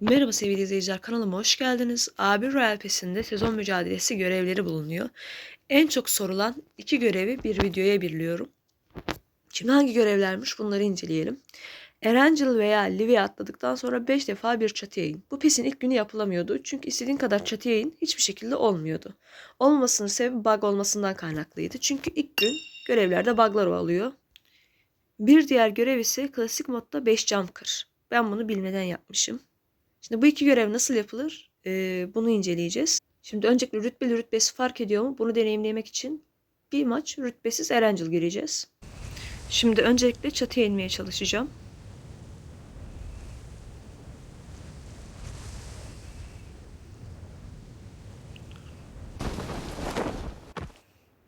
Merhaba sevgili izleyiciler kanalıma hoş geldiniz. A1 Royal Pass'inde sezon mücadelesi görevleri bulunuyor. En çok sorulan iki görevi bir videoya birliyorum. Şimdi hangi görevlermiş bunları inceleyelim. Erangel veya Livia atladıktan sonra 5 defa bir çatıya in. Bu PES'in ilk günü yapılamıyordu. Çünkü istediğin kadar çatıya in hiçbir şekilde olmuyordu. Olmamasının sebebi bug olmasından kaynaklıydı. Çünkü ilk gün görevlerde buglar oluyor. Bir diğer görev ise klasik modda 5 cam kır. Ben bunu bilmeden yapmışım. Şimdi bu iki görev nasıl yapılır? Ee, bunu inceleyeceğiz. Şimdi öncelikle rütbeli rütbesi fark ediyor mu? Bunu deneyimlemek için bir maç rütbesiz Erangel gireceğiz. Şimdi öncelikle çatıya inmeye çalışacağım.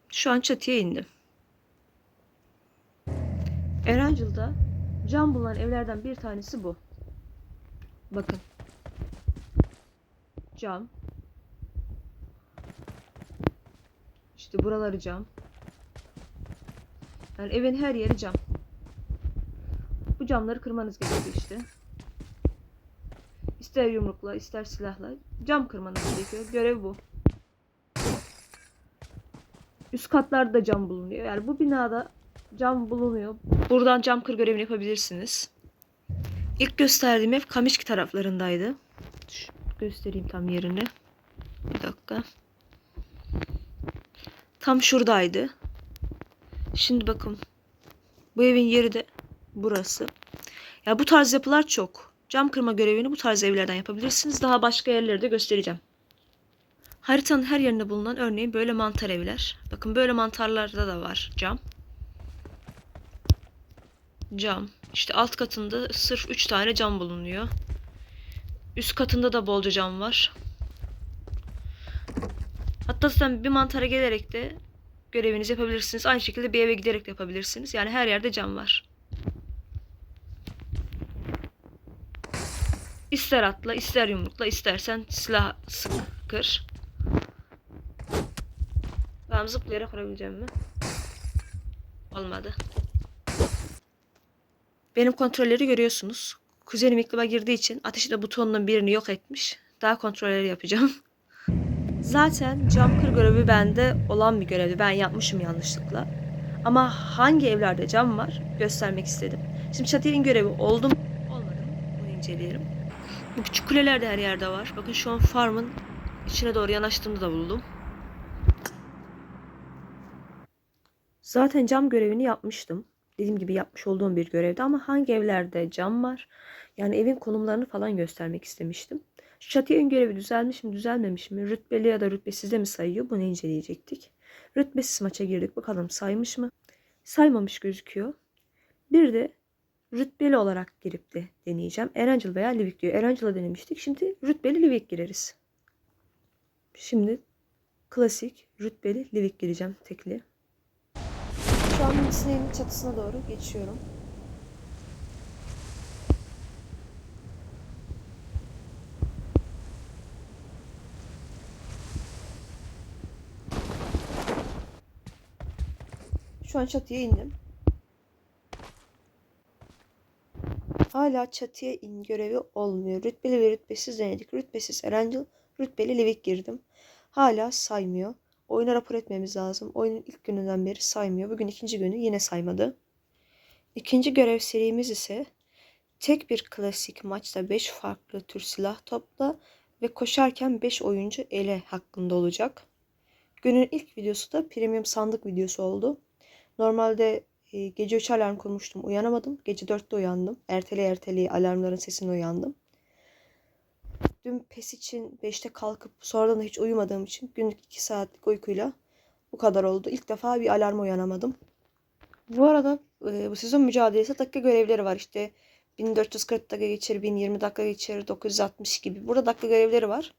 Şu an çatıya indim. Erangel'da cam bulunan evlerden bir tanesi bu. Bakın. Cam. İşte buraları cam. Yani evin her yeri cam. Bu camları kırmanız gerekiyor işte. İster yumrukla, ister silahla cam kırmanız gerekiyor. Görev bu. Üst katlarda cam bulunuyor. Yani bu binada cam bulunuyor. Buradan cam kır görevini yapabilirsiniz. İlk gösterdiğim ev Kamişki taraflarındaydı. Göstereyim tam yerini. Bir dakika. Tam şuradaydı. Şimdi bakın. Bu evin yeri de burası. Ya bu tarz yapılar çok. Cam kırma görevini bu tarz evlerden yapabilirsiniz. Daha başka yerleri de göstereceğim. Haritanın her yerinde bulunan örneğin böyle mantar evler. Bakın böyle mantarlarda da var cam. Cam. İşte alt katında sırf 3 tane cam bulunuyor. Üst katında da bolca cam var. Hatta sen bir mantara gelerek de görevinizi yapabilirsiniz. Aynı şekilde bir eve giderek de yapabilirsiniz. Yani her yerde cam var. İster atla, ister yumrukla, istersen silah sık kır. Ben zıplayarak kırabileceğim mi? Olmadı. Benim kontrolleri görüyorsunuz. Kuzenim iklima girdiği için ateşle butonunun birini yok etmiş. Daha kontrolleri yapacağım. Zaten cam kır görevi bende olan bir görevdi. Ben yapmışım yanlışlıkla. Ama hangi evlerde cam var göstermek istedim. Şimdi çatının görevi oldu mu? Olmadı mı? Bunu inceleyelim. Bu küçük kuleler de her yerde var. Bakın şu an farmın içine doğru yanaştığımda da buldum. Zaten cam görevini yapmıştım. Dediğim gibi yapmış olduğum bir görevdi ama hangi evlerde cam var? Yani evin konumlarını falan göstermek istemiştim. Şu çatıya ön görevi düzelmiş mi düzelmemiş mi? Rütbeli ya da rütbesizde mi sayıyor? Bunu inceleyecektik. Rütbesiz maça girdik. Bakalım saymış mı? Saymamış gözüküyor. Bir de rütbeli olarak girip de deneyeceğim. Erangel veya Livik diyor. Erangel'a denemiştik. Şimdi rütbeli Livik gireriz. Şimdi klasik rütbeli Livik gireceğim tekli. An sineğin çatısına doğru geçiyorum. Şu an çatıya indim. Hala çatıya in görevi olmuyor. Rütbeli ve rütbesiz denedik. Rütbesiz Erangel, rütbeli Livik girdim. Hala saymıyor. Oyuna rapor etmemiz lazım. Oyunun ilk gününden beri saymıyor. Bugün ikinci günü yine saymadı. İkinci görev serimiz ise tek bir klasik maçta 5 farklı tür silah topla ve koşarken 5 oyuncu ele hakkında olacak. Günün ilk videosu da premium sandık videosu oldu. Normalde e, gece 3 alarm kurmuştum. Uyanamadım. Gece 4'te uyandım. Ertele ertele alarmların sesine uyandım. Dün PES için 5'te kalkıp sonradan da hiç uyumadığım için günlük 2 saatlik uykuyla bu kadar oldu. İlk defa bir alarma uyanamadım. Bu arada e, bu sezon mücadelesi dakika görevleri var. İşte 1440 dakika geçir, 1020 dakika geçir, 960 gibi. Burada dakika görevleri var.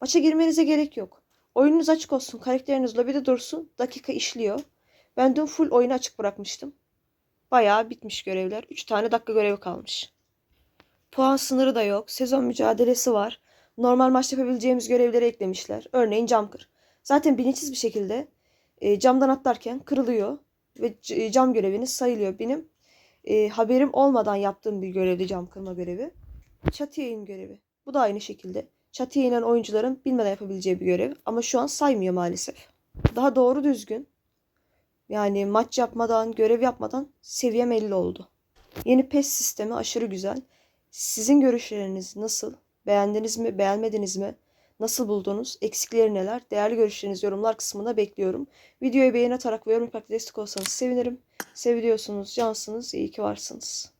Maça girmenize gerek yok. Oyununuz açık olsun, karakteriniz lobide dursun, dakika işliyor. Ben dün full oyunu açık bırakmıştım. Bayağı bitmiş görevler. 3 tane dakika görevi kalmış. Puan sınırı da yok. Sezon mücadelesi var. Normal maçta yapabileceğimiz görevleri eklemişler. Örneğin cam kır. Zaten bilinçsiz bir şekilde e, camdan atlarken kırılıyor. Ve c- cam göreviniz sayılıyor. Benim e, haberim olmadan yaptığım bir görevdi cam kırma görevi. çatıya in görevi. Bu da aynı şekilde. Çatıya inen oyuncuların bilmeden yapabileceği bir görev. Ama şu an saymıyor maalesef. Daha doğru düzgün. Yani maç yapmadan, görev yapmadan seviyem 50 oldu. Yeni PES sistemi aşırı güzel. Sizin görüşleriniz nasıl? Beğendiniz mi, beğenmediniz mi? Nasıl buldunuz? Eksikleri neler? Değerli görüşlerinizi yorumlar kısmına bekliyorum. Videoyu beğeni atarak ve yorum yaparak destek olsanız sevinirim. Seviliyorsunuz, cansınız, iyi ki varsınız.